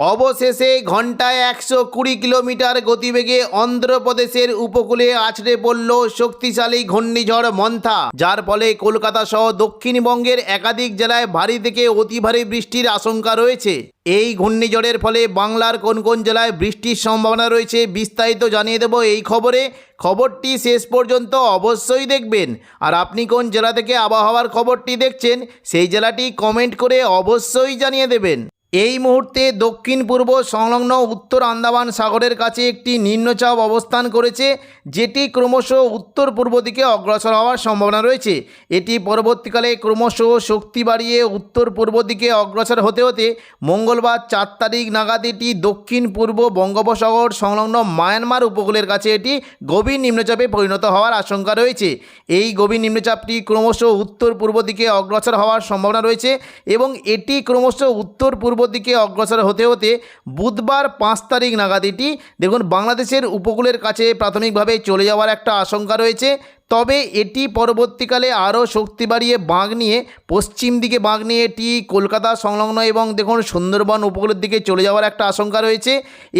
অবশেষে ঘন্টায় একশো কুড়ি কিলোমিটার গতিবেগে অন্ধ্রপ্রদেশের উপকূলে আছড়ে পড়ল শক্তিশালী ঘূর্ণিঝড় মন্থা। যার ফলে কলকাতা সহ দক্ষিণবঙ্গের একাধিক জেলায় ভারী থেকে অতি ভারী বৃষ্টির আশঙ্কা রয়েছে। এই ঘূর্ণিঝড়ের ফলে বাংলার কোন কোন জেলায় বৃষ্টির সম্ভাবনা রয়েছে বিস্তারিত জানিয়ে দেব এই খবরে। খবরটি শেষ পর্যন্ত অবশ্যই দেখবেন। আর আপনি কোন জেলা থেকে আবহাওয়ার খবরটি দেখছেন, সেই জেলাটি কমেন্ট করে অবশ্যই জানিয়ে দেবেন। এই মুহূর্তে দক্ষিণ পূর্ব সংলগ্ন উত্তর আন্দামান সাগরের কাছে একটি নিম্নচাপ অবস্থান করেছে, যেটি ক্রমশ উত্তর পূর্ব দিকে অগ্রসর হওয়ার সম্ভাবনা রয়েছে। এটি পরবর্তীকালে ক্রমশ শক্তি বাড়িয়ে উত্তর পূর্ব দিকে অগ্রসর হতে হতে মঙ্গলবার চার তারিখ নাগাদ এটি দক্ষিণ পূর্ব বঙ্গোপসাগর সংলগ্ন মায়ানমার উপকূলের কাছে এটি গভীর নিম্নচাপে পরিণত হওয়ার আশঙ্কা রয়েছে। এই গভীর নিম্নচাপটি ক্রমশ উত্তর পূর্ব দিকে অগ্রসর হওয়ার সম্ভাবনা রয়েছে এবং এটি ক্রমশ উত্তর পূর্ব দিকে অগ্রসর হতে হতে বুধবার পাঁচ তারিখ নাগাদ এটি, দেখুন, বাংলাদেশের উপকূলের কাছে প্রাথমিকভাবে চলে যাওয়ার একটা আশঙ্কা রয়েছে। তবে এটি পরবর্তীকালে আরও শক্তি বাড়িয়ে বাঁক নিয়ে পশ্চিম দিকে বাঁক নিয়ে এটি কলকাতা সংলগ্ন এবং দেখুন সুন্দরবন উপকূলের দিকে চলে যাওয়ার একটা আশঙ্কা রয়েছে।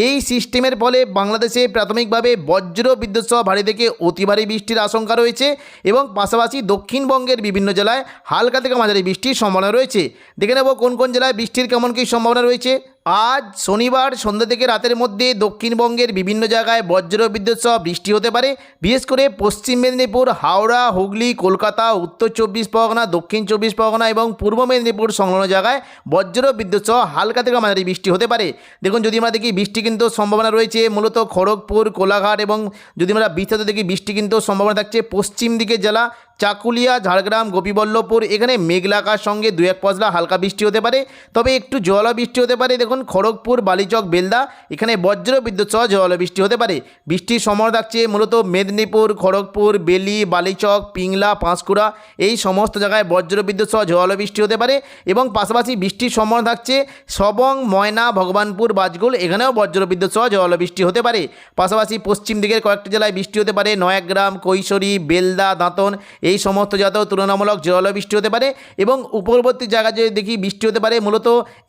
এই সিস্টেমের ফলে বাংলাদেশে প্রাথমিকভাবে বজ্র বিদ্যুৎ সহ ভারী থেকে অতি ভারী বৃষ্টির আশঙ্কা রয়েছে এবং পাশাপাশি দক্ষিণবঙ্গের বিভিন্ন জেলায় হালকা থেকে মাঝারি বৃষ্টির সম্ভাবনা রয়েছে। দেখে নেব কোন কোন জেলায় বৃষ্টির কেমন কী সম্ভাবনা রয়েছে। আজ শনিবার সন্ধ্যা থেকে রাতের মধ্যে দক্ষিণবঙ্গের বিভিন্ন জায়গায় বজ্র বিদ্যুৎ সহ বৃষ্টি হতে পারে। বিশেষ করে পশ্চিম মেদিনীপুর, হাওড়া, হুগলি, কলকাতা, উত্তর চব্বিশ পরগনা, দক্ষিণ চব্বিশ পরগনা এবং পূর্ব মেদিনীপুর সংলগ্ন জায়গায় বজ্র বিদ্যুৎ সহ হালকা থেকে মাঝারি বৃষ্টি হতে পারে। দেখুন, যদি আমরা দেখি বৃষ্টি কিন্তু সম্ভাবনা রয়েছে মূলত খড়গপুর, কোলাঘাট এবং যদি আমরা বিস্তারিত দেখি বৃষ্টি কিন্তু সম্ভাবনা থাকছে পশ্চিম দিকের জেলা চাকুলিয়া, ঝাড়গ্রাম, গোপীবল্লভপুর, এখানে মেঘলাকার সঙ্গে দু এক পশলা হালকা বৃষ্টি হতে পারে। তবে একটু জল বৃষ্টি হতে পারে। দেখুন, খড়গপুর, বালিচক, বেলদা, এখানে বজ্র বিদ্যুৎ সহ জল বৃষ্টি হতে পারে। বৃষ্টির সম্ভাবনা থাকছে মূলত মেদিনীপুর, খড়গপুর, বেলি, বালিচক, পিংলা, পাঁশকুড়া, এই সমস্ত জায়গায় বজ্র বিদ্যুৎ সহ জল বৃষ্টি হতে পারে এবং পাশাপাশি বৃষ্টির সম্ভাবনা থাকছে সবং, ময়না, ভগবানপুর, বাজগুল, এখানেও বজ্র বিদ্যুৎ সহ জল বৃষ্টি হতে পারে। পাশাপাশি পশ্চিম দিকের কয়েকটি জেলায় বৃষ্টি হতে পারে। নয়াগ্রাম, কৈশোরী, বেলদা, দাঁতন এই সমস্ত জাতেও তুলনামূলক জলবৃষ্টি হতে পারে এবং উপরবর্তী জায়গায় যদি দেখি বৃষ্টি হতে পারে, মূলত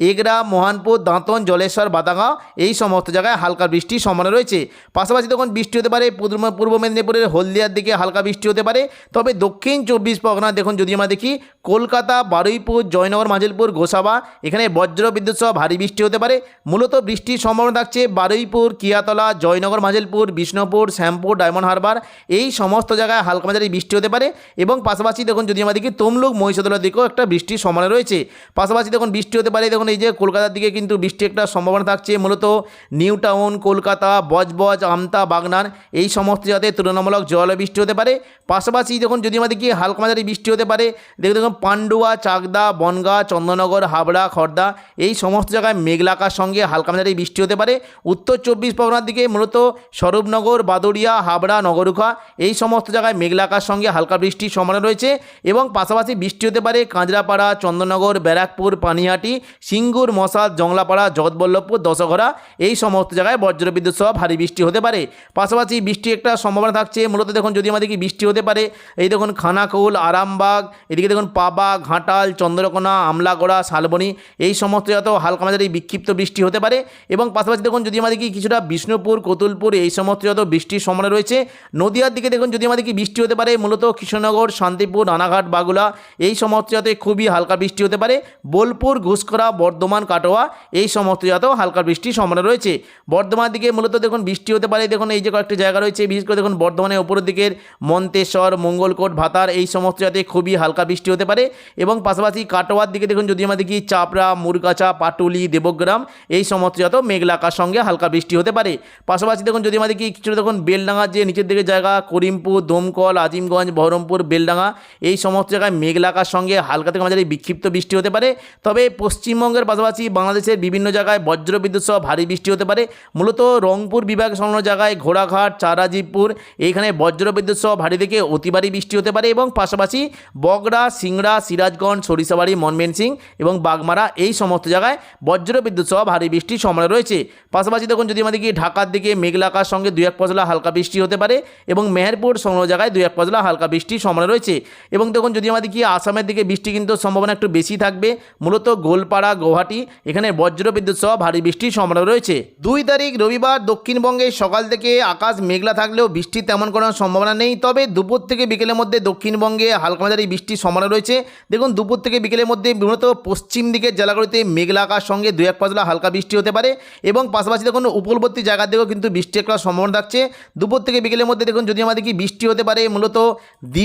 এগরা, মোহানপুর, দাঁতন, জলেশ্বর, বাদাগাঁও, এই সমস্ত জায়গায় হালকা বৃষ্টির সম্ভাবনা রয়েছে। পাশাপাশি তখন বৃষ্টি হতে পারে পূর্ব মেদিনীপুরের হলদিয়ার দিকে হালকা বৃষ্টি হতে পারে। তবে দক্ষিণ চব্বিশ পরগনা দেখুন, যদি আমরা দেখি, কলকাতা, বারুইপুর, জয়নগর মাজিলপুর গোসাবা, এখানে বজ্র বিদ্যুৎ সহ ভারী বৃষ্টি হতে পারে। মূলত বৃষ্টির সম্ভাবনা থাকছে বারুইপুর, কিয়াতলা, জয়নগর মাজিলপুর বিষ্ণুপুর, শ্যামপুর, ডায়মন্ড হারবার, এই সমস্ত জায়গায় হালকা মাঝারি বৃষ্টি হতে পারে। এবং পাশাপাশি দেখুন, যদি দেখি তমলুক মহিষাদলের দিকেও একটা বৃষ্টির সম্ভাবনা রয়েছে, পাশাপাশি দেখুন, বৃষ্টি হতে পারে, দেখুন, এই যে কলকাতার দিকে কিন্তু বৃষ্টি একটা সম্ভাবনা থাকছে, মূলত নিউ টাউন, কলকাতা, বজবজ, আমতা, বাগনান, এই সমস্ত জায়গাতে তুলনামূলক জল বৃষ্টি হতে পারে। পাশাপাশি দেখুন, যদি দেখি হালকা মাঝারি বৃষ্টি হতে পারে, দেখুন দেখুন, পান্ডুয়া, চাকদা, বনগা চন্দননগর হাবড়া খড়দা এই সমস্ত জায়গায় মেঘলাকার সঙ্গে হালকা মাঝারি বৃষ্টি হতে পারে। উত্তর চব্বিশ পরগনার দিকে মূলত স্বরূপনগর, বাদুড়িয়া, হাবড়া, নগরুখা, এই সমস্ত জায়গায় মেঘলাকার সঙ্গে হালকা বৃষ্টির সম্ভাবনা রয়েছে এবং পাশাপাশি বৃষ্টি হতে পারে কাঁচরাপাড়া, চন্দননগর, ব্যারাকপুর, পানিহাটি, সিঙ্গুর মশাদ জংলাপাড়া, জগৎবল্লভপুর দশঘরা এই সমস্ত জায়গায় বজ্রবিদ্যুৎ সহ ভারী বৃষ্টি হতে পারে। পাশাপাশি বৃষ্টি একটা সম্ভাবনা থাকছে, মূলত দেখুন যদি আমাদের কি বৃষ্টি হতে পারে, এই দেখুন খানাকুল, আরামবাগ, এদিকে দেখুন পাবা, ঘাটাল, চন্দ্রকোনা, আমলাগড়া, শালবনি, এই সমস্ত যত হালকা মাঝারি বিক্ষিপ্ত বৃষ্টি হতে পারে এবং পাশাপাশি দেখুন যদি আমাদের কি কিছুটা বিষ্ণুপুর, কতুলপুর এই সমস্ত যত বৃষ্টির সম্ভাবনা রয়েছে। নদীয়ার দিকে দেখুন যদি আমাদের কি বৃষ্টি হতে পারে, মূলত কৃষ্ণনগর শান্তিপুর, রানাঘাট বাগুলা এই সমস্ত জাতে খুবই হালকা বৃষ্টি হতে পারে। বোলপুর ঘুষকরা বর্ধমান, কাটোয়া এই সমস্ত জাতেও হালকা বৃষ্টির সম্ভাবনা রয়েছে। বর্ধমান দিকে মূলত দেখুন বৃষ্টি হতে পারে। দেখুন এই যে কয়েকটি জায়গা রয়েছে, বিশেষ করে দেখুন বর্ধমানের ওপরের দিকের মন্তেশ্বর, মঙ্গলকোট, ভাতার এই সমস্ত জাতে খুবই হালকা বৃষ্টি হতে পারে এবং পাশাপাশি কাটোয়ার দিকে দেখুন যদি আমাদের কি চাপড়া, মুরগাছা, পাটুলি, দেবগ্রাম এই সমস্ত জাত মেঘলা আকাশ সঙ্গে হালকা বৃষ্টি হতে পারে। পাশাপাশি দেখুন যদি আমাদের কি কিছুটা দেখুন বেলডাঙ্গার যে নিচের দিকে জায়গা, করিমপুর, দমকল, আজিমগঞ্জ, বহরমপুর বেলডাঙ্গা, এই সমস্ত জায়গায় মেঘলাকার সঙ্গে হালকা থেকে মাঝারি বিক্ষিপ্ত বৃষ্টি হতে পারে। তবে পশ্চিমবঙ্গের পাশাপাশি বাংলাদেশের বিভিন্ন জায়গায় বজ্র বিদ্যুৎ সহ ভারী বৃষ্টি হতে পারে। মূলত রংপুর বিভাগ সংলগ্ন জায়গায় ঘোড়াঘাট চারাজিবপুর এইখানে বজ্র বিদ্যুৎ সহ ভারী থেকে অতি ভারী বৃষ্টি হতে পারে এবং পাশাপাশি বগড়া, সিংড়া, সিরাজগঞ্জ, সরিষাবাড়ি মনমেনসিং এবং বাগমারা এই সমস্ত জায়গায় বজ্র বিদ্যুৎ সহ ভারী বৃষ্টির সম্ভাবনা রয়েছে। পাশাপাশি দেখুন যদি আমাদের কি ঢাকার দিকে মেঘলাকার সঙ্গে দুই এক পশলা হালকা বৃষ্টি হতে পারে এবং মেহেরপুর সংলগ্ন জায়গায় দুই এক পশলা হালকা বৃষ্টির বৃষ্টির সম্ভাবনা রয়েছে। এবং দেখুন, যদি আমাদের কি আসামের দিকে বৃষ্টি কিন্তু সম্ভাবনা একটু বেশি থাকবে, মূলত গোলপাড়া গুয়াহাটি এখানে বজ্র বিদ্যুৎ সহ ভারী বৃষ্টির সম্ভাবনা রয়েছে। দুই তারিখ রবিবার দক্ষিণবঙ্গে সকাল থেকে আকাশ মেঘলা থাকলেও বৃষ্টির তেমন কোনো সম্ভাবনা নেই, তবে দুপুর থেকে বিকেলের মধ্যে দক্ষিণবঙ্গে হালকা মাঝারি বৃষ্টির সম্ভাবনা রয়েছে। দেখুন, দুপুর থেকে বিকেলের মধ্যে মূলত পশ্চিম দিকের জেলাগুলিতে মেঘলা আকাশ সঙ্গে দু এক পাতলা হালকা বৃষ্টি হতে পারে এবং পাশাপাশি দেখুন, উপকূলবর্তী জায়গা দিকেও কিন্তু বৃষ্টি একটা সম্ভাবনা থাকছে। দুপুর থেকে বিকেলের মধ্যে দেখুন, যদি আমাদের কি বৃষ্টি হতে পারে, মূলত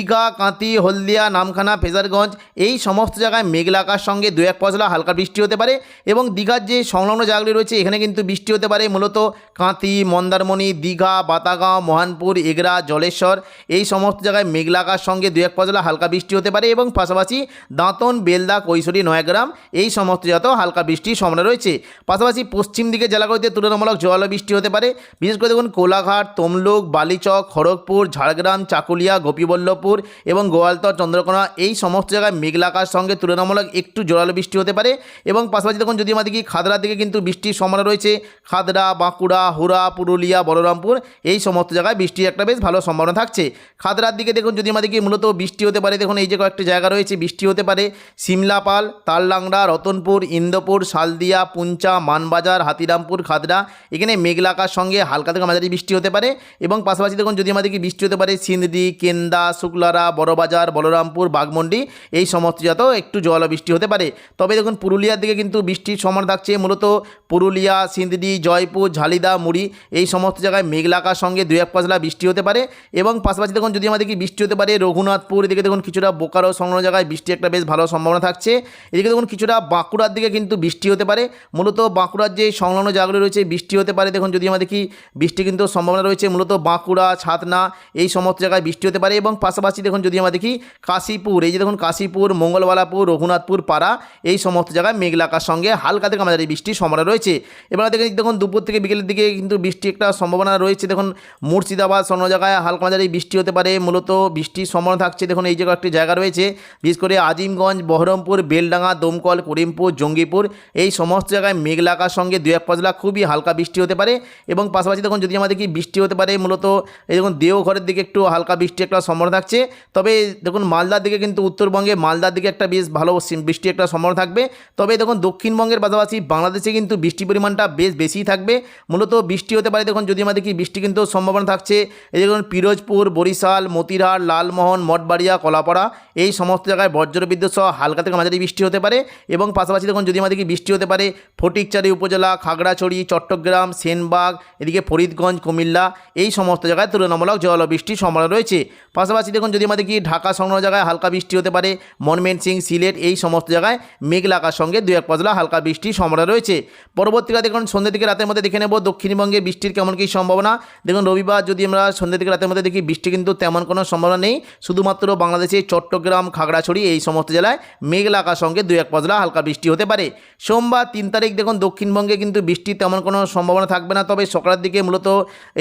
দীঘা কাঁতি হলদিয়া, নামখানা, ফেজারগঞ্জ এই সমস্ত জায়গায় মেঘলা আকাশ সঙ্গে দু এক পশলা হালকা বৃষ্টি হতে পারে এবং দীঘার যে সংলগ্ন জায়গাগুলি রয়েছে এখানে কিন্তু বৃষ্টি হতে পারে, মূলত কাঁতি মন্দারমণি, দীঘা, বাতাগাঁও, মহানপুর, এগরা, জলেশ্বর এই সমস্ত জায়গায় মেঘলা আকাশ সঙ্গে দু এক পশলা হালকা বৃষ্টি হতে পারে এবং পাশাপাশি দাঁতন, বেলদা, কৈশোরী, নয়াগ্রাম এই সমস্ত জায়গাতেও হালকা বৃষ্টির সম্ভাবনা রয়েছে। পাশাপাশি পশ্চিম দিকে জেলাগুলিতে তুলনামূলক জোয়ালো বৃষ্টি হতে পারে। বিশেষ করে দেখুন কোলাঘাট, তমলুক, বালিচক, খড়গপুর, ঝাড়গ্রাম, চাকুলিয়া, গোপীবল্লভপুর এবং গোয়ালতর চন্দ্রকোনা, এই সমস্ত জায়গায় মেঘলাকার সঙ্গে তুলনামূলক একটু জোরালো বৃষ্টি হতে পারে এবং পাশাপাশি দেখুন যদি আমাদের কি খাদড়ার দিকে কিন্তু বৃষ্টির সম্ভাবনা রয়েছে খাদড়া বাঁকুড়া হুরা পুরুলিয়া, বলরামপুর, এই সমস্ত জায়গায় বৃষ্টির একটা বেশ ভালো সম্ভাবনা থাকছে। খাদড়ার দিকে দেখুন যদি আমাদের কি মূলত বৃষ্টি হতে পারে, দেখুন এই যে কয়েকটি জায়গা রয়েছে, বৃষ্টি হতে পারে। সিমলাপাল তাললাংড়া রতনপুর, ইন্দোপুর, শালদিয়া, পুঞ্চা, মানবাজার, হাতিরামপুর খাদড়া এখানে মেঘলা আকাশ সঙ্গে হালকা থেকে মাঝারি বৃষ্টি হতে পারে। এবং পাশাপাশি দেখুন যদি আমাদের কি বৃষ্টি হতে পারে সিন্দি কেন্দা শুক্লারা বড়বাজার, বলরামপুর বাগমন্ডি এই সমস্ত জাতেও একটু জল বৃষ্টি হতে পারে। তবে দেখুন, পুরুলিয়ার দিকে কিন্তু বৃষ্টির সম্ভাবনা থাকছে। মূলত পুরুলিয়া সিন্দি জয়পুর, ঝালিদা, মুড়ি এই সমস্ত জায়গায় মেঘলাকার সঙ্গে দু এক পাঁচলা বৃষ্টি হতে পারে এবং পাশাপাশি দেখুন, যদি আমাদের কি বৃষ্টি হতে পারে, রঘুনাথপুর এদিকে দেখুন, কিছুটা বোকারো সংলগ্ন জায়গায় বৃষ্টি একটা বেশ ভালো সম্ভাবনা থাকছে। এদিকে দেখুন, কিছুটা বাঁকুড়ার দিকে কিন্তু বৃষ্টি হতে পারে। মূলত বাঁকুড়ার যে সংলগ্ন জায়গাগুলো রয়েছে, বৃষ্টি হতে পারে। দেখুন, যদি আমাদের কি বৃষ্টি কিন্তু সম্ভাবনা রয়েছে, মূলত বাঁকুড়া, ছাতনা এই সমস্ত জায়গায় বৃষ্টি হতে পারে এবং পাশাপাশি দেখুন যদি আমরা দেখি, কাশীপুর, এই যে দেখুন কাশীপুর, মঙ্গলবালাপুর, রঘুনাথপুর পাড়া, এই সমস্ত জায়গায় মেঘলাকার সঙ্গে হালকা থেকে আমাদের বৃষ্টির সম্ভাবনা রয়েছে। এবার দেখে দেখুন দুপুর থেকে বিকেলের দিকে কিন্তু বৃষ্টি একটা সম্ভাবনা রয়েছে। দেখুন মুর্শিদাবাদ অন্য জায়গায় হালকা মাঝারি বৃষ্টি হতে পারে। মূলত বৃষ্টির সম্ভাবনা থাকছে, দেখুন এই জায়গায় একটি জায়গা রয়েছে। বিশেষ করে আজিমগঞ্জ, বহরমপুর, বেলডাঙ্গা, দমকল, করিমপুর, জঙ্গিপুর, এই সমস্ত জায়গায় মেঘলাকার সঙ্গে দু এক পাঁচলা খুবই হালকা বৃষ্টি হতে পারে। এবং পাশাপাশি দেখুন যদি আমাদের কি বৃষ্টি হতে পারে, মূলত এই দেখুন দেওঘরের দিকে একটু হালকা বৃষ্টি একটা সম্ভাবনা থাকছে। তবে দেখুন মালদার দিকে কিন্তু উত্তরবঙ্গে, মালদার দিকে একটা বেশ ভালো বৃষ্টি একটা সম্ভাবনা থাকবে। তবে দেখুন দক্ষিণবঙ্গের পাশাপাশি বাংলাদেশে কিন্তু বৃষ্টির পরিমাণটা বেশ বেশিই থাকবে। মূলত বৃষ্টি হতে পারে দেখুন যদি আমাদের কি বৃষ্টি কিন্তু সম্ভাবনা থাকছে। এই দেখুন পিরোজপুর, বরিশাল মতিরহাট লালমোহন, মঠবাড়িয়া, কলাপাড়া, এই সমস্ত জায়গায় বজ্রবিদ্যুৎ সহ হালকা থেকে মাঝারি বৃষ্টি হতে পারে। এবং পাশাপাশি দেখুন যদি আমাদের কি বৃষ্টি হতে পারে, ফটিকচারি উপজেলা, খাগড়াছড়ি, চট্টগ্রাম, সেনবাগ, এদিকে ফরিদগঞ্জ, কুমিল্লা, এই সমস্ত জায়গায় তুলনামূলক জল বৃষ্টির সম্ভাবনা রয়েছে। পাশাপাশি দেখুন যদি আমাদের কি ঢাকা সংলগ্ন জায়গায় হালকা বৃষ্টি হতে পারে মনমেন সিং সিলেট এই সমস্ত জায়গায় মেঘলা আকাশ সঙ্গে দু এক পাতলা হালকা বৃষ্টির সম্ভাবনা রয়েছে। পরবর্তীকালে দেখুন সন্ধ্যে থেকে রাতের মধ্যে দেখে নেব দক্ষিণবঙ্গে বৃষ্টির কেমন কী সম্ভাবনা। দেখুন, রবিবার যদি আমরা সন্ধ্যে থেকে রাতের মধ্যে দেখি, বৃষ্টি কিন্তু তেমন কোনো সম্ভাবনা নেই। শুধুমাত্র বাংলাদেশে চট্টগ্রাম, খাগড়াছড়ি এই সমস্ত জেলায় মেঘলা আকাশ সঙ্গে দু এক পাতলা হালকা বৃষ্টি হতে পারে। সোমবার তিন তারিখ দেখুন, দক্ষিণবঙ্গে কিন্তু বৃষ্টির তেমন কোনো সম্ভাবনা থাকবে না। তবে সকালের দিকে মূলত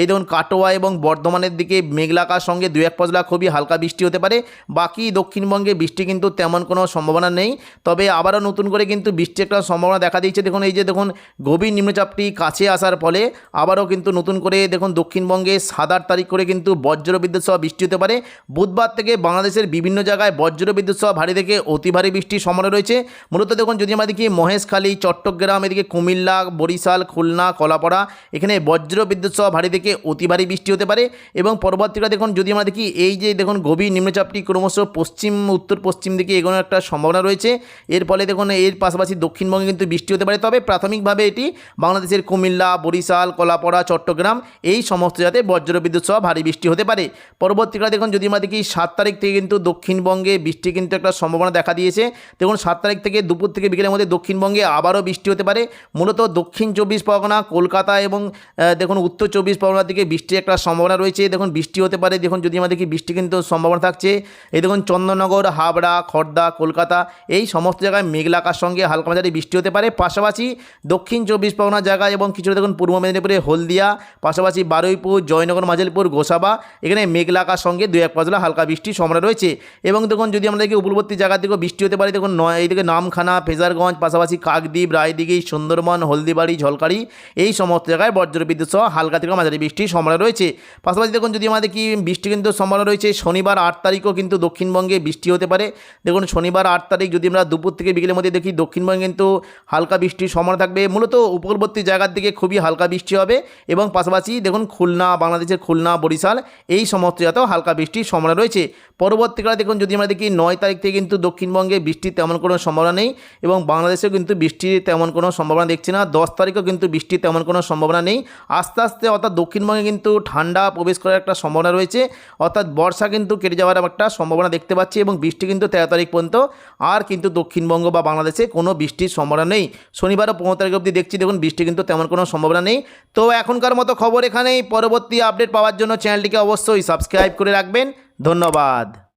এই দেখুন, কাটোয়া এবং বর্ধমানের দিকে মেঘলা আকাশ সঙ্গে দু এক পাতলা খুবই হালকা বৃষ্টি হতে পারে, বাকি দক্ষিণবঙ্গে বৃষ্টি কিন্তু তেমন কোনো সম্ভাবনা নেই। তবে আবারও নতুন করে কিন্তু বৃষ্টি একটা সম্ভাবনা দেখা দিচ্ছে দেখুন, এই যে দেখুন, গভীর নিম্নচাপটি কাছে আসার ফলে আবারও কিন্তু নতুন করে দেখুন, দক্ষিণবঙ্গে সাত আট তারিখ করে কিন্তু বজ্র বিদ্যুৎ সহ বৃষ্টি হতে পারে। বুধবার থেকে বাংলাদেশের বিভিন্ন জায়গায় বজ্র বিদ্যুৎ সহ ভারী থেকে অতি ভারী বৃষ্টির সম্ভাবনা রয়েছে। মূলত দেখুন, যদি আমরা দেখি মহেশখালী, চট্টগ্রাম, এদিকে কুমিল্লা, বরিশাল, খুলনা, কলাপাড়া, এখানে বজ্র বিদ্যুৎ সহ ভারী থেকে অতি ভারী বৃষ্টি হতে পারে। এবং পরবর্তীকালে দেখুন, যদি আমরা দেখি এই যে দেখুন গভীর নিম্নচাপটি ক্রমশ পশ্চিম, উত্তর, পশ্চিম দিকে এগোনোর একটা সম্ভাবনা রয়েছে। এর ফলে দেখুন, এর পাশাপাশি দক্ষিণবঙ্গে কিন্তু বৃষ্টি হতে পারে। তবে প্রাথমিকভাবে এটি বাংলাদেশের কুমিল্লা, বরিশাল, কলাপাড়া, চট্টগ্রাম, এই সমস্ত জাতে বজ্র বিদ্যুৎ সহ ভারী বৃষ্টি হতে পারে। পরবর্তীকালে দেখুন, যদি আমরা দেখি, সাত তারিখ থেকে কিন্তু দক্ষিণবঙ্গে বৃষ্টি কিন্তু একটা সম্ভাবনা দেখা দিয়েছে। দেখুন, সাত তারিখ থেকে দুপুর থেকে বিকেলের মধ্যে দক্ষিণবঙ্গে আবারও বৃষ্টি হতে পারে। মূলত দক্ষিণ চব্বিশ পরগনা, কলকাতা এবং দেখুন, উত্তর চব্বিশ পরগনার দিকে বৃষ্টির একটা সম্ভাবনা রয়েছে। দেখুন, বৃষ্টি হতে পারে। দেখুন, যদি আমরা দেখি, বৃষ্টি কিন্তু সম্ভাবনা থাকছে। এই দেখুন চন্দননগর হাবড়া খড়দা কলকাতা, এই সমস্ত জায়গায় মেঘলা আকাশ সঙ্গে হালকা মাঝারি বৃষ্টি হতে পারে। পাশাপাশি দক্ষিণ চব্বিশ পরগনা জায়গায় এবং কিছুটা দেখুন, পূর্ব মেদিনীপুরে হলদিয়া, পাশাপাশি বারুইপুর, জয়নগর মাঝেলপুর গোসাবা, এখানে মেঘলাকার সঙ্গে দু এক পাঁচলা হালকা বৃষ্টির সম্ভাবনা রয়েছে। এবং দেখুন, যদি আমরা দেখি উপকূলবর্তী জায়গার দিকেও বৃষ্টি হতে পারে, দেখুন, নয় এইদিকে নামখানা, ফেজারগঞ্জ, পাশাপাশি কাকদ্বীপ, রায়দিঘি, সুন্দরবন, হলদিবাড়ি, ঝলকারি, এই সমস্ত জায়গায় বজ্রবিদ্যুৎ সহ হালকা থেকে মাঝারি বৃষ্টির সম্ভাবনা রয়েছে। পাশাপাশি দেখুন, যদি আমাদের কি বৃষ্টি কিন্তু সম্ভাবনা রয়েছে, শনিবার শনিবার আট তারিখও কিন্তু দক্ষিণবঙ্গে বৃষ্টি হতে পারে। দেখুন, শনিবার আট তারিখ যদি আমরা দুপুর থেকে বিকেলের মধ্যে দেখি, দক্ষিণবঙ্গে কিন্তু হালকা বৃষ্টির সম্ভাবনা থাকবে। মূলত উপকূলবর্তী জায়গার দিকে খুবই হালকা বৃষ্টি হবে এবং পাশাপাশি দেখুন, খুলনা, বাংলাদেশের খুলনা, বরিশাল এই সমস্ত জায়গাতেও হালকা বৃষ্টির সম্ভাবনা রয়েছে। পরবর্তীকালে দেখুন, যদি আমরা দেখি, নয় তারিখ থেকে কিন্তু দক্ষিণবঙ্গে বৃষ্টির তেমন কোনো সম্ভাবনা নেই এবং বাংলাদেশেও কিন্তু বৃষ্টির তেমন কোনো সম্ভাবনা দেখছি না। দশ তারিখেও কিন্তু বৃষ্টির তেমন কোনো সম্ভাবনা নেই। আস্তে আস্তে অর্থাৎ দক্ষিণবঙ্গে কিন্তু ঠান্ডা প্রবেশ করার একটা সম্ভাবনা রয়েছে। অর্থাৎ বর্ষা কিন্তু কেটে যাওয়ার একটা সম্ভাবনা দেখতে পাচ্ছি এবং বৃষ্টি কিন্তু তেরো তারিখ পর্যন্ত আর কিন্তু দক্ষিণবঙ্গ বা বাংলাদেশে কোনো বৃষ্টির সম্ভাবনা নেই। শনিবার ও পনেরো তারিখ অবধি দেখছি, দেখুন বৃষ্টি কিন্তু তেমন কোনো সম্ভাবনা নেই। তো এখনকার মতো খবর এখানেই, পরবর্তী আপডেট পাওয়ার জন্য চ্যানেলটিকে অবশ্যই সাবস্ক্রাইব করে রাখবেন। ধন্যবাদ।